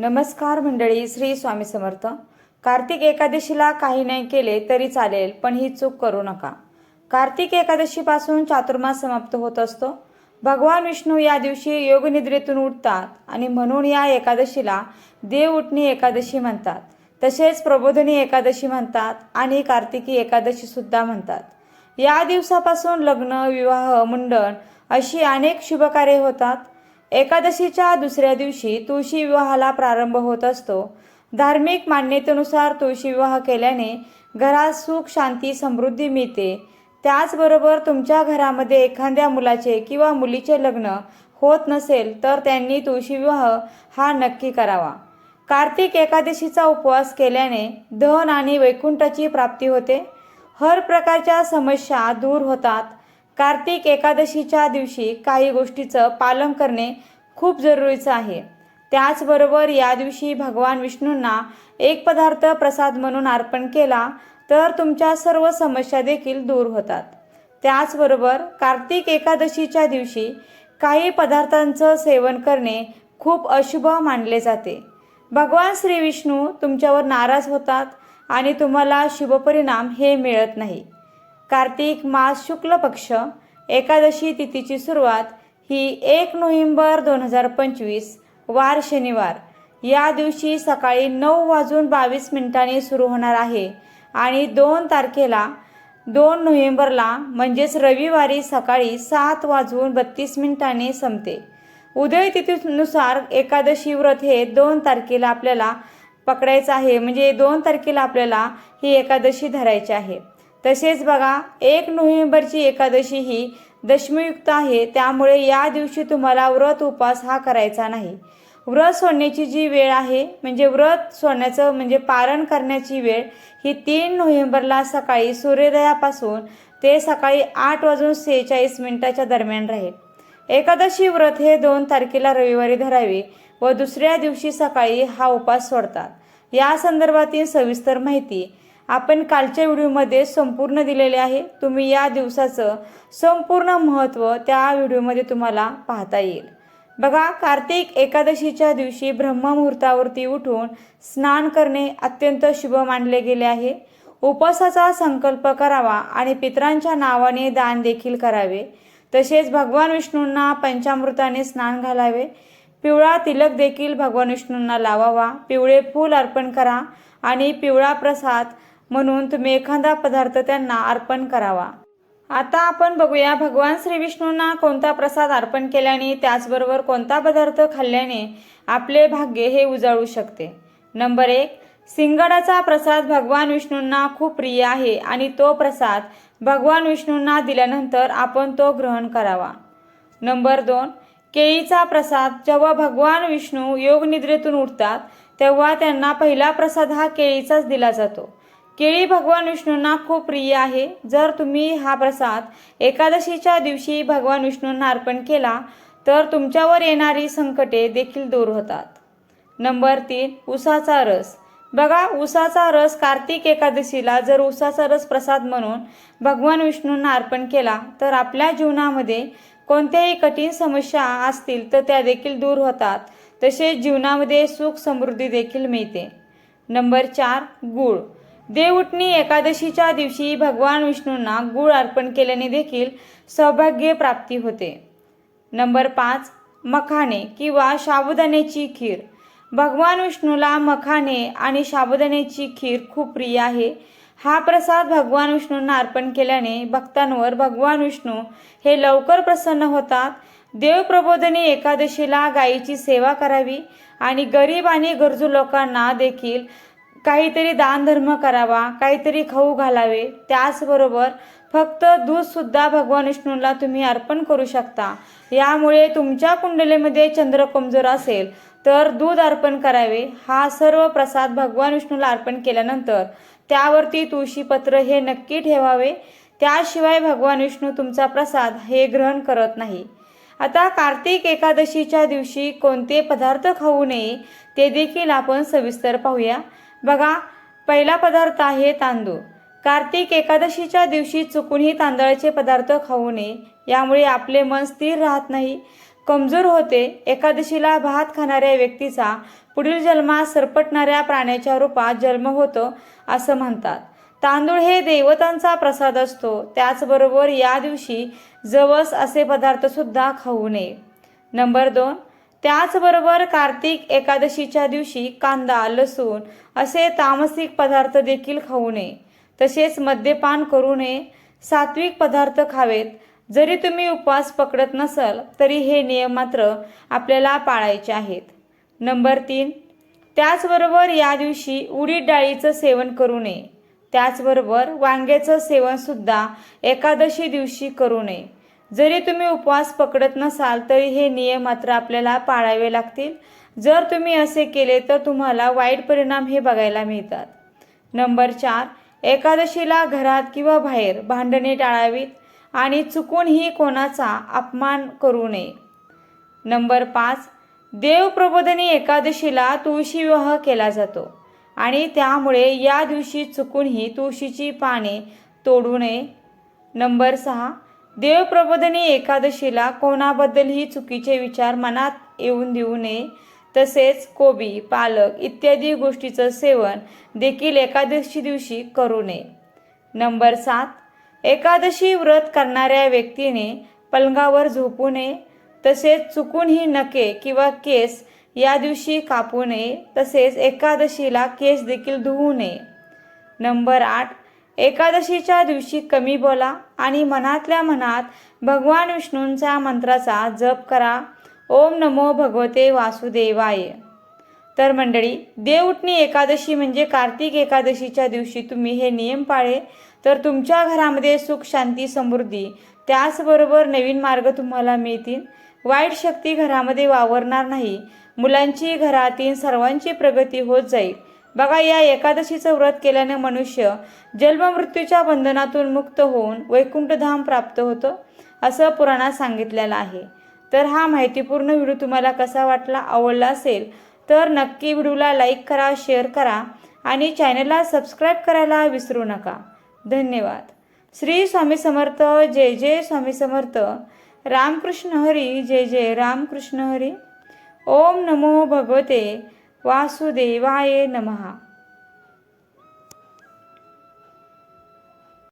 नमस्कार मंडळी श्री स्वामी समर्थ. कार्तिक एकादशीला काही नाही केले तरी चालेल पण ही चूक करू नका. कार्तिक एकादशीपासून चातुर्मास समाप्त होत असतो. भगवान विष्णू या दिवशी योगनिद्रेतून उठतात आणि म्हणून या एकादशीला देव उठणी एकादशी म्हणतात. तसेच प्रबोधनी एकादशी म्हणतात आणि कार्तिकी एकादशी सुद्धा म्हणतात. या दिवसापासून लग्न विवाह मुंडन अशी अनेक शुभकार्ये होतात. एकादशीच्या दुसऱ्या दिवशी तुळशी विवाहाला प्रारंभ होत असतो. धार्मिक मान्यतेनुसार तुळशी विवाह केल्याने घरात सुख शांती समृद्धी मिळते. त्याचबरोबर तुमच्या घरामध्ये एखाद्या मुलाचे किंवा मुलीचे लग्न होत नसेल तर त्यांनी तुळशी विवाह हा नक्की करावा. कार्तिक एकादशीचा उपवास केल्याने धन आणि वैकुंठाची प्राप्ती होते. हर प्रकारच्या समस्या दूर होतात. कार्तिक एकादशीच्या दिवशी काही गोष्टीचं पालन करणे खूप जरुरीचं आहे. त्याचबरोबर या दिवशी भगवान विष्णूंना एक पदार्थ प्रसाद म्हणून अर्पण केला तर तुमच्या सर्व समस्या देखील दूर होतात. त्याचबरोबर कार्तिक एकादशीच्या दिवशी काही पदार्थांचं सेवन करणे खूप अशुभ मानले जाते. भगवान श्री विष्णू तुमच्यावर नाराज होतात आणि तुम्हाला शुभपरिणाम हे मिळत नाही. कार्तिक मास शुक्ल पक्ष एकादशी तिथीची सुरुवात ही एक नोव्हेंबर दोन हजार पंचवीस वार शनिवार. या दिवशी सकाळी नऊ वाजून बावीस मिनिटांनी सुरू होणार आहे आणि दोन तारखेला दोन नोव्हेंबरला म्हणजेच रविवारी सकाळी सात वाजून बत्तीस मिनिटांनी संपते. उदय तिथीनुसार एकादशी व्रत हे दोन तारखेला आपल्याला पकडायचं आहे. म्हणजे दोन तारखेला आपल्याला ही एकादशी धरायची आहे. तसेच बघा एक नोव्हेंबरची एकादशी ही दशमीयुक्त आहे. त्यामुळे या दिवशी तुम्हाला व्रत उपवास हा करायचा नाही. व्रत सोडण्याची जी वेळ आहे म्हणजे व्रत सोडण्याचं म्हणजे पारण करण्याची वेळ ही तीन नोव्हेंबरला सकाळी सूर्योदयापासून ते सकाळी आठ वाजून सेहेचाळीस मिनिटाच्या दरम्यान राहील. एकादशी व्रत हे दोन तारखेला रविवारी धरावे व दुसऱ्या दिवशी सकाळी हा उपास सोडतात. या संदर्भातील सविस्तर माहिती आपण कालच्या व्हिडिओमध्ये संपूर्ण दिलेले आहे. तुम्ही या दिवसाचं संपूर्ण महत्त्व त्या व्हिडिओमध्ये तुम्हाला पाहता येईल. बघा कार्तिक एकादशीच्या दिवशी ब्रह्ममुहूर्तावरती उठून स्नान करणे अत्यंत शुभ मानले गेले आहे. उपवासाचा संकल्प करावा आणि पितरांच्या नावाने दान देखील करावे. तसेच भगवान विष्णूंना पंचामृताने स्नान घालावे. पिवळा तिलक देखील भगवान विष्णूंना लावावा. पिवळे फूल अर्पण करा आणि पिवळा प्रसाद म्हणून तुम्ही एखादा पदार्थ त्यांना अर्पण करावा. आता आपण बघूया भगवान श्री विष्णूंना कोणता प्रसाद अर्पण केल्याने त्याचबरोबर कोणता पदार्थ खाल्ल्याने आपले भाग्य हे उजाळू शकते. नंबर एक सिंगडाचा प्रसाद भगवान विष्णूंना खूप प्रिय आहे आणि तो प्रसाद भगवान विष्णूंना दिल्यानंतर आपण तो ग्रहण करावा. नंबर दोन केळीचा प्रसाद जेव्हा भगवान विष्णू योगनिद्रेतून उठतात तेव्हा त्यांना पहिला प्रसाद हा केळीचाच दिला जातो. केळी भगवान विष्णूंना खूप प्रिय आहे. जर तुम्ही हा प्रसाद एकादशीच्या दिवशी भगवान विष्णूंना अर्पण केला तर तुमच्यावर येणारी संकटे देखील दूर होतात. नंबर तीन उसाचा रस. बघा उसाचा रस कार्तिक एकादशीला जर उसाचा रस प्रसाद म्हणून भगवान विष्णूंना अर्पण केला तर आपल्या जीवनामध्ये कोणत्याही कठीण समस्या असतील तर त्या देखील दूर होतात. तसेच जीवनामध्ये सुख समृद्धी देखील मिळते. नंबर चार गूळ. देवउटणी एकादशीच्या दिवशी भगवान विष्णूंना गूळ अर्पण केल्याने देखील सौभाग्य प्राप्ती होते. नंबर पाच मखाने किंवा साबुदाण्याची खीर. भगवान विष्णूला मखाने आणि साबुदाण्याची खीर खूप प्रिय आहे. हा प्रसाद भगवान विष्णूंना अर्पण केल्याने भक्तांवर भगवान विष्णू हे लवकर प्रसन्न होतात. देवप्रबोधनी एकादशीला गायीची सेवा करावी आणि गरीब आणि गरजू लोकांना देखील काहीतरी दानधर्म करावा काहीतरी खाऊ घालावे त्याचबरोबर फक्त दूधसुद्धा भगवान विष्णूला तुम्ही अर्पण करू शकता. यामुळे तुमच्या कुंडलीमध्ये चंद्र कमजोर असेल तर दूध अर्पण करावे. हा सर्व प्रसाद भगवान विष्णूला अर्पण केल्यानंतर त्यावरती तुळशीपत्र हे नक्की ठेवावे. त्याशिवाय भगवान विष्णू तुमचा प्रसाद हे ग्रहण करत नाही. आता कार्तिक एकादशीच्या दिवशी कोणते पदार्थ खाऊ नये ते देखील आपण सविस्तर पाहूया. बघा पहिला पदार्थ आहे तांदूळ. कार्तिक एकादशीच्या दिवशी चुकूनही तांदळाचे पदार्थ खाऊ नये यामुळे आपले मन स्थिर राहत नाही. कमजोर होते एकादशीला भात खाणाऱ्या व्यक्तीचा पुढील जन्मात सरपटणाऱ्या प्राण्याच्या रूपात जन्म होतो असं म्हणतात. तांदूळ हे देवतांचा प्रसाद असतो त्याचबरोबर या दिवशी जवस असे पदार्थसुद्धा खाऊ नये. नंबर दोन त्याचबरोबर कार्तिक एकादशीच्या दिवशी कांदा लसूण असे तामसिक पदार्थ देखील खाऊ नये. तसेच मद्यपान करू नये. सात्विक पदार्थ खावेत. जरी तुम्ही उपवास पकडत नसाल तरी हे नियम मात्र आपल्याला पाळायचे आहेत. नंबर तीन. त्याचबरोबर या दिवशी उडीद डाळीचं सेवन करू नये. त्याचबरोबर वांग्याचं सेवनसुद्धा एकादशी दिवशी करू नये. जरी तुम्ही उपवास पकडत नसाल तरी हे नियम मात्र आपल्याला पाळावे लागतील. जर तुम्ही असे केले तर तुम्हाला वाईट परिणाम हे बघायला मिळतात. नंबर चार एकादशीला घरात किंवा बाहेर भांडणे टाळावीत आणि चुकूनही कोणाचा अपमान करू नये. नंबर पाच देवप्रबोधिनी एकादशीला तुळशी विवाह केला जातो आणि त्यामुळे या दिवशी चुकूनही तुळशीची पाने तोडू नये. नंबर सहा देवप्रबोधनी एकादशीला कोणाबद्दलही चुकीचे विचार मनात येऊन देऊ नये. तसेच कोबी पालक इत्यादी गोष्टीचं सेवन देखील एकादशी दिवशी करू नये. नंबर सात. एकादशी व्रत करणाऱ्या व्यक्तीने पलंगावर झोपू नये. तसेच चुकूनही नके किंवा केस या दिवशी कापू नये. तसेच एकादशीला केस देखील धुवू नये. नंबर आठ. एकादशीच्या दिवशी कमी बोला आणि मनातल्या मनात भगवान विष्णूंच्या मंत्राचा जप करा. ओम नमो भगवते वासुदेवाय. तर मंडळी देवउठणी एकादशी म्हणजे कार्तिक एकादशीच्या दिवशी तुम्ही हे नियम पाळे. तर तुमच्या घरामध्ये सुख शांती समृद्धी त्याचबरोबर नवीन मार्ग तुम्हाला मिळतील. वाईट शक्ती घरामध्ये वावरणार नाही. मुलांची घरातील सर्वांची प्रगती होत जाईल. बघा या एकादशीचं व्रत केल्याने मनुष्य जन्ममृत्यूच्या बंधनातून मुक्त होऊन वैकुंठधाम प्राप्त होतं असं पुराणात सांगितलेलं आहे. तर हा माहितीपूर्ण व्हिडिओ तुम्हाला कसा वाटला आवडला असेल तर नक्की व्हिडिओला लाईक करा शेअर करा आणि चॅनलला सबस्क्राईब करायला विसरू नका. धन्यवाद. श्री स्वामी समर्थ जय जय स्वामी समर्थ. रामकृष्ण हरी जय जय रामकृष्ण हरी. ओम नमो भगवते. वासुदेवाय नमहा